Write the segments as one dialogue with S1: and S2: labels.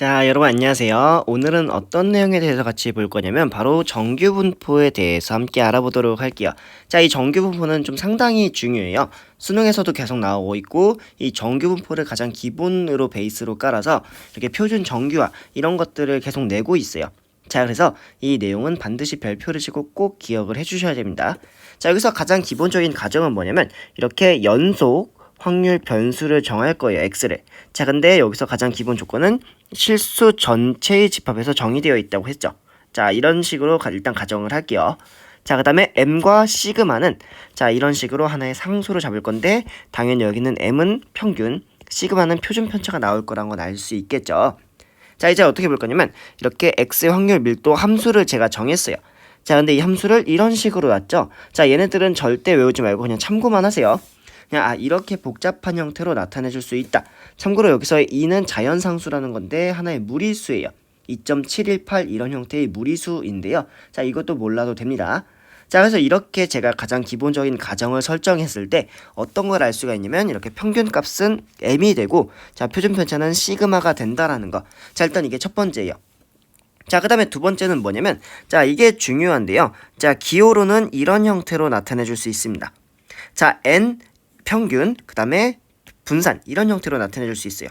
S1: 자, 여러분 안녕하세요. 오늘은 어떤 내용에 대해서 같이 볼 거냐면 바로 정규 분포에 대해서 함께 알아보도록 할게요. 자, 이 정규 분포는 좀 상당히 중요해요. 수능에서도 계속 나오고 있고 이 정규 분포를 가장 기본으로 베이스로 깔아서 이렇게 표준 정규화 이런 것들을 계속 내고 있어요. 자, 그래서 이 내용은 반드시 별표를 치고 꼭 기억을 해 주셔야 됩니다. 자, 여기서 가장 기본적인 가정은 뭐냐면 이렇게 연속 확률 변수를 정할 거예요. x를. 자, 근데 여기서 가장 기본 조건은 실수 전체의 집합에서 정의되어 있다고 했죠. 자, 이런 식으로 가- 일단 가정을 할게요. 자, 그 다음에 m과 시그마는 자, 이런 식으로 하나의 상수로 잡을 건데 당연히 여기는 m은 평균, 시그마는 표준 편차가 나올 거란 건 알 수 있겠죠. 자, 이제 어떻게 볼 거냐면 이렇게 x의 확률 밀도 함수를 제가 정했어요. 자, 근데 이 함수를 이런 식으로 놨죠. 자, 얘네들은 절대 외우지 말고 그냥 참고만 하세요. 그냥 아 이렇게 복잡한 형태로 나타내 줄 수 있다. 참고로 여기서의 2는 자연상수라는 건데 하나의 무리수예요. 2.718 이런 형태의 무리수인데요. 자 이것도 몰라도 됩니다. 자 그래서 이렇게 제가 가장 기본적인 가정을 설정했을 때 어떤 걸 알 수가 있냐면 이렇게 평균 값은 m이 되고 자 표준 편차는 시그마가 된다라는 거. 자 일단 이게 첫 번째예요. 자, 그 다음에 두 번째는 뭐냐면, 자, 이게 중요한데요. 자, 기호로는 이런 형태로 나타내 줄 수 있습니다. 자, n 평균, 그 다음에 분산, 이런 형태로 나타내 줄 수 있어요.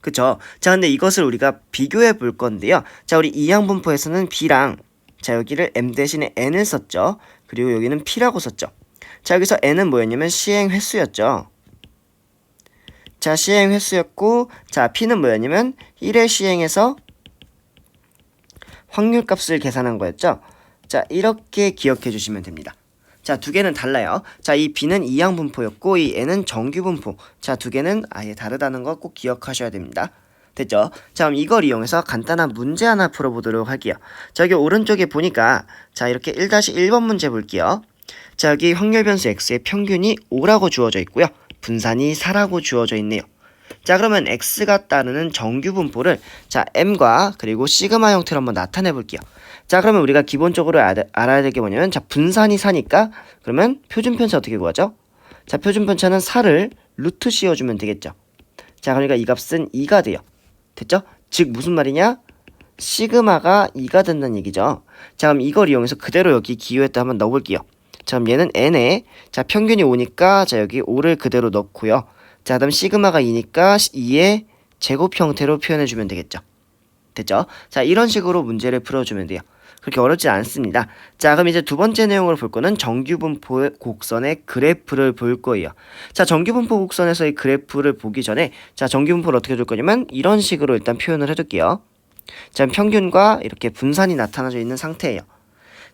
S1: 그쵸? 자, 근데 이것을 우리가 비교해 볼 건데요. 자, 우리 이항분포에서는 b랑, 자, 여기를 m 대신에 n을 썼죠. 그리고 여기는 p라고 썼죠. 자, 여기서 n은 뭐였냐면 시행 횟수였죠. 자, 시행 횟수였고, 자, p는 뭐였냐면 1회 시행해서 확률 값을 계산한 거였죠. 자, 이렇게 기억해 주시면 됩니다. 자, 두 개는 달라요. 자, 이 B는 이항 분포였고 이 N은 정규 분포. 자, 두 개는 아예 다르다는 거 꼭 기억하셔야 됩니다. 됐죠? 자, 그럼 이걸 이용해서 간단한 문제 하나 풀어보도록 할게요. 자, 여기 오른쪽에 보니까 자, 이렇게 1-1번 문제 볼게요. 자, 여기 확률 변수 X의 평균이 5라고 주어져 있고요. 분산이 4라고 주어져 있네요. 자 그러면 x가 따르는 정규분포를 자 m과 그리고 시그마 형태로 한번 나타내 볼게요. 자 그러면 우리가 기본적으로 알, 알아야 될 게 뭐냐면 자 분산이 4니까 그러면 표준 편차 어떻게 구하죠? 자 표준 편차는 4를 루트 씌워주면 되겠죠. 자 그러니까 이 값은 2가 돼요. 됐죠? 즉 무슨 말이냐? 시그마가 2가 된다는 얘기죠. 자 그럼 이걸 이용해서 그대로 여기 기호에다 한번 넣어볼게요. 자 그럼 얘는 n에 자 평균이 5니까 자 여기 5를 그대로 넣고요. 자, 그다음 시그마가 2니까 2의 제곱 형태로 표현해 주면 되겠죠. 됐죠? 자, 이런 식으로 문제를 풀어주면 돼요. 그렇게 어렵지 않습니다. 자, 그럼 이제 두 번째 내용을 볼 거는 정규분포 곡선의 그래프를 볼 거예요. 자, 정규분포 곡선에서의 그래프를 보기 전에 자, 정규분포를 어떻게 줄 거냐면 이런 식으로 일단 표현을 해둘게요. 자, 평균과 이렇게 분산이 나타나져 있는 상태예요.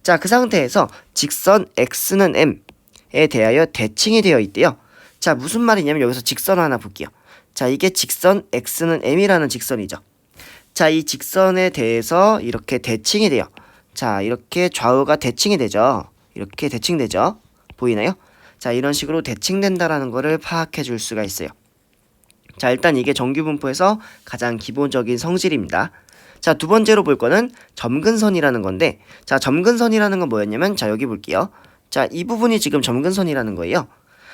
S1: 자, 그 상태에서 직선 x는 m에 대하여 대칭이 되어 있대요. 자, 무슨 말이냐면 여기서 직선 하나 볼게요. 자, 이게 직선 x는 m이라는 직선이죠. 자, 이 직선에 대해서 이렇게 대칭이 돼요. 자, 이렇게 좌우가 대칭이 되죠. 이렇게 대칭되죠. 보이나요? 자, 이런 식으로 대칭된다라는 거를 파악해 줄 수가 있어요. 자, 일단 이게 정규분포에서 가장 기본적인 성질입니다. 자, 두 번째로 볼 거는 점근선이라는 건데, 자, 점근선이라는 건 뭐였냐면, 자, 여기 볼게요. 자, 이 부분이 지금 점근선이라는 거예요.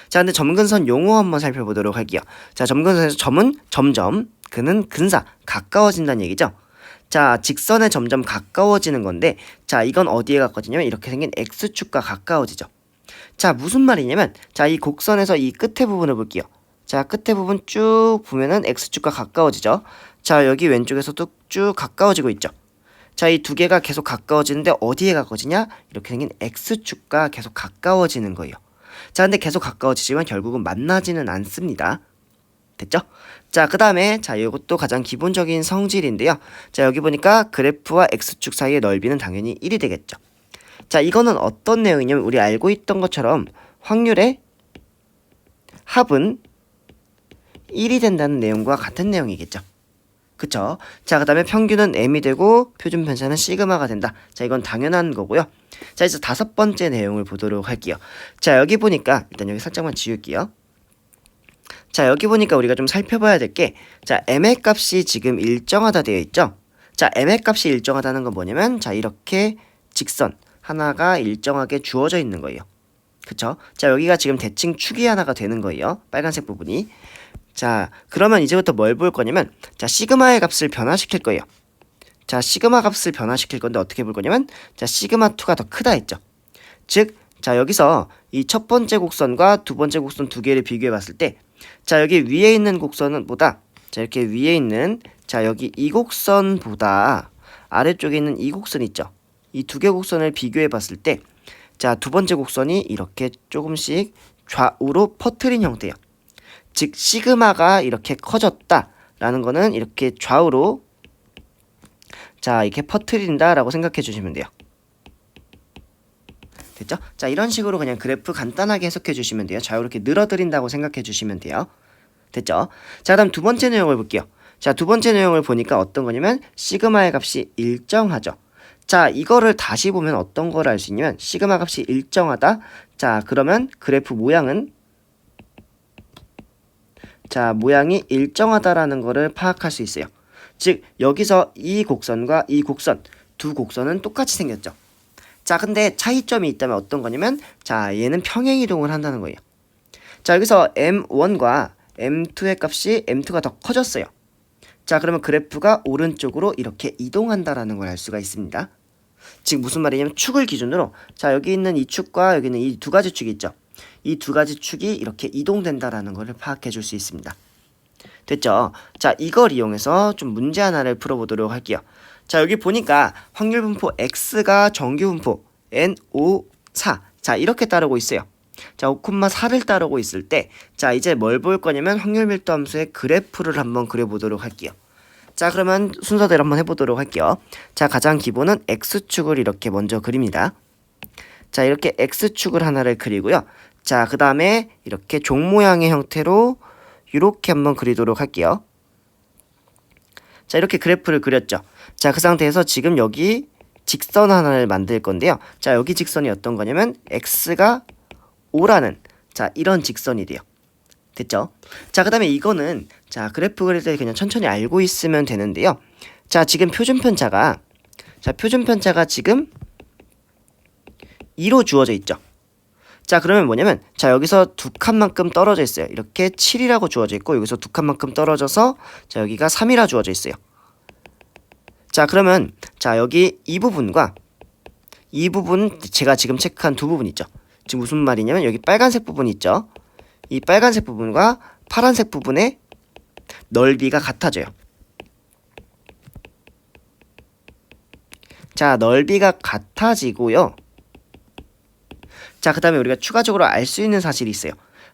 S1: 자, 근데 점근선 용어 한번 살펴보도록 할게요. 자, 점근선에서 점은 점점, 근은 근사, 가까워진다는 얘기죠. 자, 직선에 점점 가까워지는 건데, 자, 이건 어디에 가까워지냐면 이렇게 생긴 x축과 가까워지죠. 자, 무슨 말이냐면, 자, 이 곡선에서 이 끝에 부분을 볼게요. 자, 끝에 부분 쭉 보면은 x축과 가까워지죠. 자, 여기 왼쪽에서도 쭉 가까워지고 있죠. 자, 이 두 개가 계속 가까워지는데 어디에 가까워지냐? 이렇게 생긴 x축과 계속 가까워지는 거예요. 자, 근데 계속 가까워지지만 결국은 만나지는 않습니다. 됐죠? 자, 그 다음에, 자, 이것도 가장 기본적인 성질인데요. 자, 여기 보니까 그래프와 x축 사이의 넓이는 당연히 1이 되겠죠. 자, 이거는 어떤 내용이냐면, 우리 알고 있던 것처럼 확률의 합은 1이 된다는 내용과 같은 내용이겠죠. 그쵸? 자, 그 다음에 평균은 m이 되고 표준 편차는 시그마가 된다. 자, 이건 당연한 거고요. 자, 이제 다섯 번째 내용을 보도록 할게요. 자, 여기 보니까 일단 여기 살짝만 지울게요. 자, 여기 보니까 우리가 좀 살펴봐야 될 게, 자, m의 값이 지금 일정하다 되어 있죠? 자, m의 값이 일정하다는 건 뭐냐면, 자, 이렇게 직선 하나가 일정하게 주어져 있는 거예요. 그쵸? 자, 여기가 지금 대칭 축이 하나가 되는 거예요. 빨간색 부분이. 자, 그러면 이제부터 뭘 볼 거냐면, 자, 시그마의 값을 변화시킬 거예요. 자, 시그마 값을 변화시킬 건데 어떻게 볼 거냐면, 자, 시그마 2가 더 크다 했죠. 즉, 자, 여기서 이 첫 번째 곡선과 두 번째 곡선 두 개를 비교해 봤을 때, 자, 여기 위에 있는 곡선은 보다, 자, 이렇게 위에 있는, 자, 여기 이 곡선보다 아래쪽에 있는 이 곡선 있죠. 이 두 개 곡선을 비교해 봤을 때, 자, 두 번째 곡선이 이렇게 조금씩 좌우로 퍼트린 형태예요. 즉 시그마가 이렇게 커졌다라는 거는 이렇게 좌우로 자 이렇게 퍼트린다라고 생각해 주시면 돼요. 됐죠? 자 이런 식으로 그냥 그래프 간단하게 해석해 주시면 돼요. 좌우로 이렇게 늘어드린다고 생각해 주시면 돼요. 됐죠? 자 그다음 두 번째 내용을 볼게요. 자 두 번째 내용을 보니까 어떤 거냐면 시그마의 값이 일정하죠. 자 이거를 다시 보면 어떤 걸 알 수 있냐면 시그마 값이 일정하다. 자 그러면 그래프 모양은 자, 모양이 일정하다라는 거를 파악할 수 있어요. 즉, 여기서 이 곡선과 이 곡선, 두 곡선은 똑같이 생겼죠. 자, 근데 차이점이 있다면 어떤 거냐면, 자, 얘는 평행 이동을 한다는 거예요. 자, 여기서 M1과 M2의 값이 M2가 더 커졌어요. 자, 그러면 그래프가 오른쪽으로 이렇게 이동한다라는 걸 알 수가 있습니다. 즉, 무슨 말이냐면 축을 기준으로, 자, 여기 있는 이 축과 여기 있는 이 두 가지 축이 있죠. 이 두 가지 축이 이렇게 이동된다라는 것을 파악해 줄 수 있습니다. 됐죠? 자, 이걸 이용해서 좀 문제 하나를 풀어보도록 할게요. 자, 여기 보니까 확률 분포 X가 정규 분포 N, 5, 4. 자, 이렇게 따르고 있어요. 자, 5,4를 따르고 있을 때, 자, 이제 뭘 볼 거냐면 확률 밀도 함수의 그래프를 한번 그려보도록 할게요. 자, 그러면 순서대로 한번 해보도록 할게요. 자, 가장 기본은 X축을 이렇게 먼저 그립니다. 자, 이렇게 X축을 하나를 그리고요. 자, 그 다음에 이렇게 종 모양의 형태로 이렇게 한번 그리도록 할게요. 자, 이렇게 그래프를 그렸죠. 자, 그 상태에서 지금 여기 직선 하나를 만들 건데요. 자, 여기 직선이 어떤 거냐면 x가 5라는 자, 이런 직선이 돼요. 됐죠? 자, 그 다음에 이거는 자, 그래프 그릴 때 그냥 천천히 알고 있으면 되는데요. 자, 지금 표준 편차가 자, 표준 편차가 지금 2로 주어져 있죠. 자 그러면 뭐냐면 자 여기서 두 칸만큼 떨어져 있어요. 이렇게 7이라고 주어져 있고 여기서 두 칸만큼 떨어져서 자 여기가 3이라 주어져 있어요. 자 그러면 자 여기 이 부분과 이 부분 제가 지금 체크한 두 부분 있죠? 지금 무슨 말이냐면 여기 빨간색 부분 있죠? 이 빨간색 부분과 파란색 부분의 넓이가 같아져요. 자 넓이가 같아지고요 자, 그 다음에 우리가 추가적으로 알 수 있는 사실이 있어요.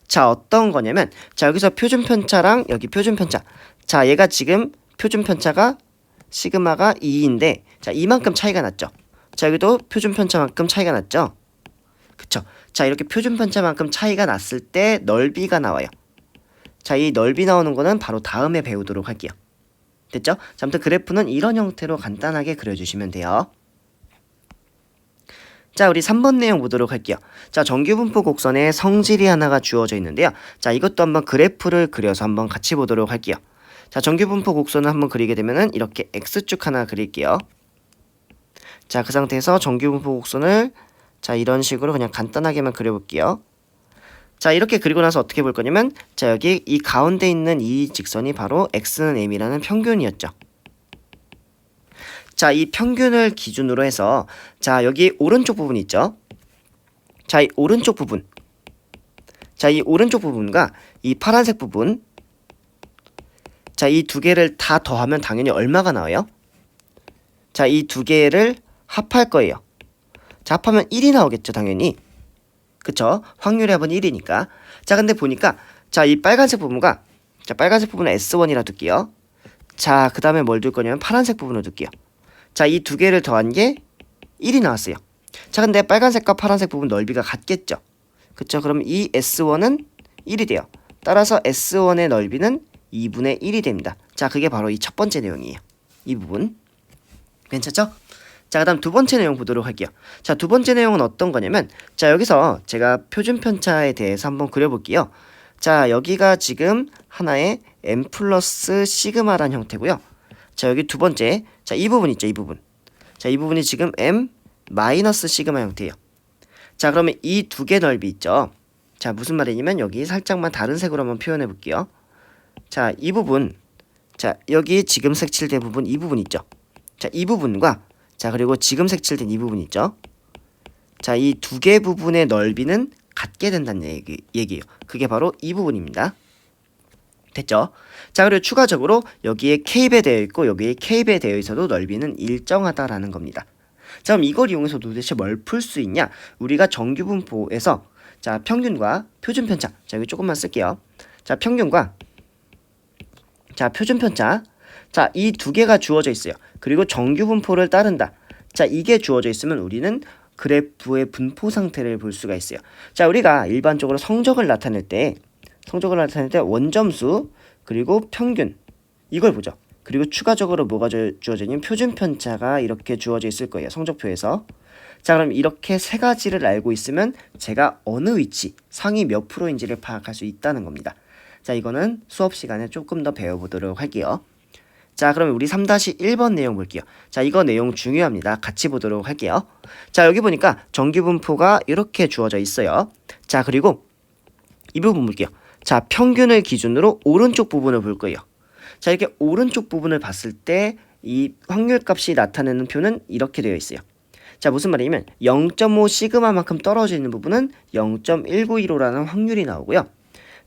S1: 자, 어떤 거냐면, 자, 여기서 표준 편차랑 여기 표준 편차. 자, 얘가 지금 표준 편차가 시그마가 2인데, 자, 이만큼 차이가 났죠. 자, 여기도 표준 편차만큼 차이가 났죠. 그쵸. 자, 이렇게 표준 편차만큼 차이가 났을 때 넓이가 나와요. 자, 이 넓이 나오는 거는 바로 다음에 배우도록 할게요. 됐죠? 자, 아무튼 그래프는 이런 형태로 간단하게 그려주시면 돼요. 자, 우리 3번 내용 보도록 할게요. 자, 정규분포 곡선에 성질이 하나가 주어져 있는데요. 자, 이것도 한번 그래프를 그려서 한번 같이 보도록 할게요. 자, 정규분포 곡선을 한번 그리게 되면은 이렇게 X축 하나 그릴게요. 자, 그 상태에서 정규분포 곡선을 자, 이런 식으로 그냥 간단하게만 그려볼게요. 자, 이렇게 그리고 나서 어떻게 볼 거냐면 자, 여기 이 가운데 있는 이 직선이 바로 X는 M이라는 평균이었죠. 자, 이 평균을 기준으로 해서 자, 여기 오른쪽 부분 있죠? 자, 이 오른쪽 부분. 자, 이 오른쪽 부분과 이 파란색 부분. 자, 이 두 개를 다 더하면 당연히 얼마가 나와요? 자, 이 두 개를 합할 거예요. 자, 합하면 1이 나오겠죠, 당연히. 그쵸? 확률의 합은 1이니까. 자, 근데 보니까 자, 이 빨간색 부분과 자, 빨간색 부분은 S1이라 둘게요. 자, 그 다음에 뭘 둘 거냐면 파란색 부분을 둘게요. 자, 이 두 개를 더한 게 1이 나왔어요. 자, 근데 빨간색과 파란색 부분 넓이가 같겠죠? 그쵸? 그럼 이 S1은 1이 돼요. 따라서 S1의 넓이는 2분의 1이 됩니다. 자, 그게 바로 이 첫 번째 내용이에요. 이 부분. 괜찮죠? 자, 그 다음 두 번째 내용 보도록 할게요. 자, 두 번째 내용은 어떤 거냐면, 자, 여기서 제가 표준 편차에 대해서 한번 그려볼게요. 자, 여기가 지금 하나의 m 플러스 시그마란 형태고요. 자, 여기 두 번째. 자, 이 부분 있죠, 이 부분. 자, 이 부분이 지금 m 마이너스 시그마 형태예요. 자, 그러면 이 두 개 넓이 있죠. 자, 무슨 말이냐면 여기 살짝만 다른 색으로 한번 표현해 볼게요. 자, 이 부분. 자, 여기 지금 색칠된 부분 이 부분 있죠. 자, 이 부분과 자, 그리고 지금 색칠된 이 부분 있죠. 자, 이 두 개 부분의 넓이는 같게 된다는 얘기, 얘기예요. 그게 바로 이 부분입니다. 됐죠? 자, 그리고 추가적으로 여기에 K배 되어 있고 여기에 K배 되어 있어도 넓이는 일정하다라는 겁니다. 자, 그럼 이걸 이용해서 도대체 뭘 풀 수 있냐? 우리가 정규 분포에서 자, 평균과 표준 편차. 자, 여기 조금만 쓸게요. 자, 평균과 자, 표준 편차. 자, 이 두 개가 주어져 있어요. 그리고 정규 분포를 따른다. 자, 이게 주어져 있으면 우리는 그래프의 분포 상태를 볼 수가 있어요. 자, 우리가 일반적으로 성적을 나타낼 때 성적을 나타낼 때 원점수 그리고 평균 이걸 보죠. 그리고 추가적으로 뭐가 주- 주어져 있냐면 표준 편차가 이렇게 주어져 있을 거예요. 성적표에서. 자, 그럼 이렇게 세 가지를 알고 있으면 제가 어느 위치, 상위 몇 프로인지를 파악할 수 있다는 겁니다. 자, 이거는 수업 시간에 조금 더 배워보도록 할게요. 자, 그러면 우리 3-1번 내용 볼게요. 자, 이거 내용 중요합니다. 같이 보도록 할게요. 자, 여기 보니까 정규 분포가 이렇게 주어져 있어요. 자, 그리고 이 부분 볼게요. 자, 평균을 기준으로 오른쪽 부분을 볼 거예요. 자, 이렇게 오른쪽 부분을 봤을 때 이 확률 값이 나타내는 표는 이렇게 되어 있어요. 자, 무슨 말이냐면 0.5 시그마만큼 떨어져 있는 부분은 0.1915라는 확률이 나오고요.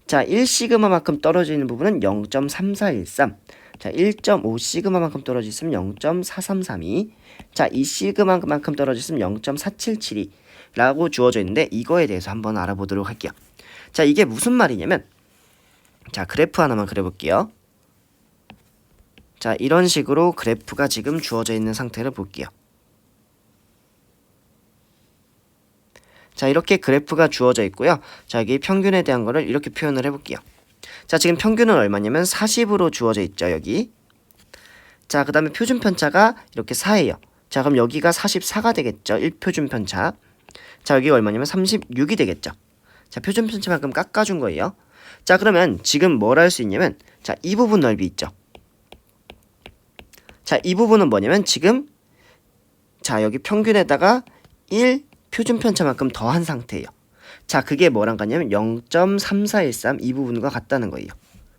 S1: 자, 1 시그마만큼 떨어져 있는 부분은 0.3413. 자, 1.5 시그마만큼 떨어져 있으면 0.4332. 자, 2 시그마만큼 떨어져 있으면 0.4772. 라고 주어져 있는데 이거에 대해서 한번 알아보도록 할게요. 자, 이게 무슨 말이냐면 자, 그래프 하나만 그려 볼게요. 자, 이런 식으로 그래프가 지금 주어져 있는 상태를 볼게요. 자, 이렇게 그래프가 주어져 있고요. 자, 여기 평균에 대한 거를 이렇게 표현을 해 볼게요. 자, 지금 평균은 얼마냐면 40으로 주어져 있죠, 여기. 자, 그 다음에 표준 편차가 이렇게 4예요. 자, 그럼 여기가 44가 되겠죠, 1표준 편차. 자, 여기가 얼마냐면 36이 되겠죠. 자, 표준 편차만큼 깎아준 거예요. 자, 그러면 지금 뭘 할 수 있냐면, 자, 이 부분 넓이 있죠. 자, 이 부분은 뭐냐면 지금 자, 여기 평균에다가 1 표준 편차만큼 더한 상태예요. 자, 그게 뭐랑 같냐면 0.3413 이 부분과 같다는 거예요.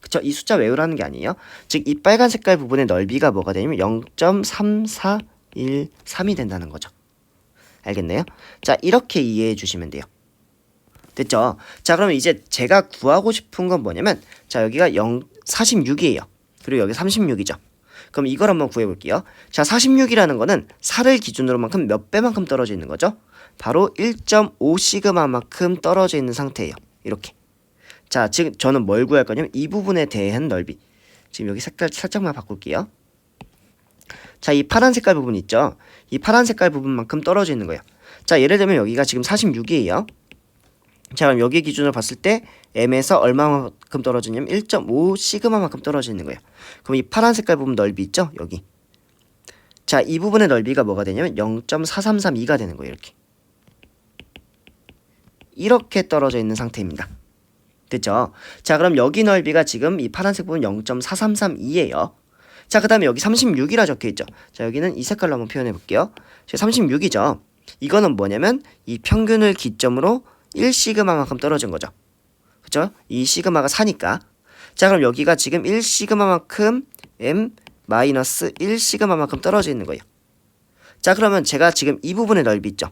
S1: 그쵸? 이 숫자 외우라는 게 아니에요. 즉, 이 빨간 색깔 부분의 넓이가 뭐가 되냐면 0.3413이 된다는 거죠. 알겠네요? 자, 이렇게 이해해 주시면 돼요. 됐죠? 자, 그러면 이제 제가 구하고 싶은 건 뭐냐면 자, 여기가 0 46이에요. 그리고 여기 36이죠. 그럼 이걸 한번 구해 볼게요. 자, 46이라는 거는 4를 기준으로만큼 몇 배만큼 떨어져 있는 거죠? 바로 1.5 시그마만큼 떨어져 있는 상태예요. 이렇게. 자, 지금 저는 뭘 구할 거냐면 이 부분에 대한 넓이. 지금 여기 색깔 살짝만 바꿀게요. 자, 이 파란 색깔 부분 있죠? 이 파란 색깔 부분만큼 떨어져 있는 거예요. 자, 예를 들면 여기가 지금 46이에요. 자, 그럼 여기 기준으로 봤을 때 M에서 얼마만큼 떨어지냐면 1.5 시그마만큼 떨어져 있는 거예요. 그럼 이 파란 색깔 부분 넓이 있죠? 여기. 자, 이 부분의 넓이가 뭐가 되냐면 0.4332가 되는 거예요. 이렇게. 이렇게 떨어져 있는 상태입니다. 됐죠? 자, 그럼 여기 넓이가 지금 이 파란색 부분 0.4332예요. 자, 그 다음에 여기 36이라 적혀 있죠. 자, 여기는 이 색깔로 한번 표현해 볼게요. 36이죠. 이거는 뭐냐면 이 평균을 기점으로 1 시그마만큼 떨어진 거죠. 그죠? 이 시그마가 4니까. 자, 그럼 여기가 지금 1 시그마만큼 m 마이너스 1 시그마만큼 떨어져 있는 거예요. 자, 그러면 제가 지금 이 부분의 넓이 있죠.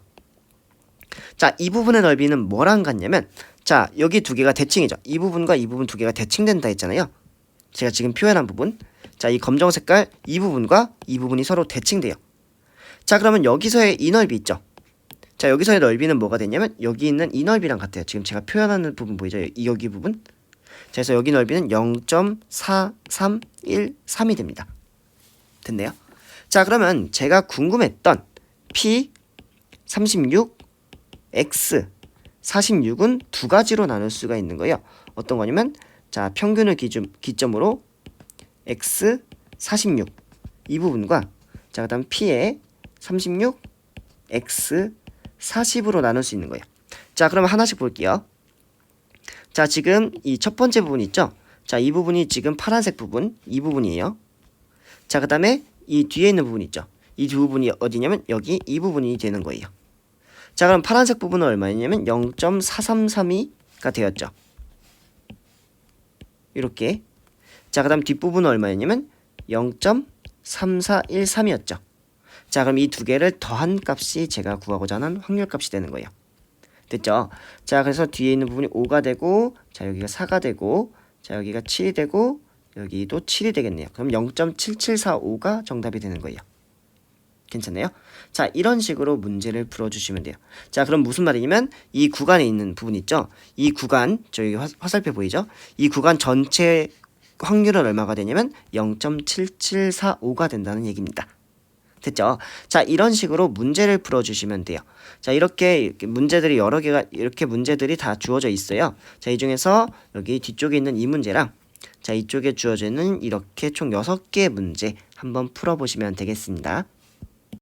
S1: 자, 이 부분의 넓이는 뭐랑 같냐면 자, 여기 두 개가 대칭이죠. 이 부분과 이 부분 두 개가 대칭된다 했잖아요. 제가 지금 표현한 부분. 자, 이 검정 색깔 이 부분과 이 부분이 서로 대칭돼요. 자, 그러면 여기서의 이 넓이 있죠. 자, 여기서의 넓이는 뭐가 되냐면 여기 있는 이 넓이랑 같아요. 지금 제가 표현하는 부분 보이죠? 이 여기 부분. 자, 그래서 여기 넓이는 0.4313이 됩니다. 됐네요. 자, 그러면 제가 궁금했던 P 36 X 46은 두 가지로 나눌 수가 있는 거예요. 어떤 거냐면 자, 평균을 기준 기점으로 X 46 이 부분과 자, 그다음 P의 36 X 40으로 나눌 수 있는 거예요. 자, 그럼 하나씩 볼게요. 자, 지금 이 첫 번째 부분 있죠? 자, 이 부분이 지금 파란색 부분, 이 부분이에요. 자, 그 다음에 이 뒤에 있는 부분 있죠? 이 두 부분이 어디냐면 여기 이 부분이 되는 거예요. 자, 그럼 파란색 부분은 얼마냐면 0.4332가 되었죠. 이렇게. 자, 그 다음 뒷부분은 얼마였냐면 0.3413이었죠. 자, 그럼 이 두 개를 더한 값이 제가 구하고자 하는 확률 값이 되는 거예요. 됐죠? 자, 그래서 뒤에 있는 부분이 5가 되고, 자, 여기가 4가 되고, 자, 여기가 7이 되고, 여기도 7이 되겠네요. 그럼 0.7745가 정답이 되는 거예요. 괜찮나요? 자, 이런 식으로 문제를 풀어주시면 돼요. 자, 그럼 무슨 말이냐면 이 구간에 있는 부분 있죠? 이 구간, 저기 화, 화살표 보이죠? 이 구간 전체 확률은 얼마가 되냐면 0.7745가 된다는 얘기입니다. 됐죠? 자, 이런 식으로 문제를 풀어주시면 돼요. 자, 이렇게, 문제들이 여러 개가, 이렇게 문제들이 다 주어져 있어요. 자, 이 중에서 여기 뒤쪽에 있는 이 문제랑 자, 이쪽에 주어져 있는 이렇게 총 6개의 문제 한번 풀어보시면 되겠습니다.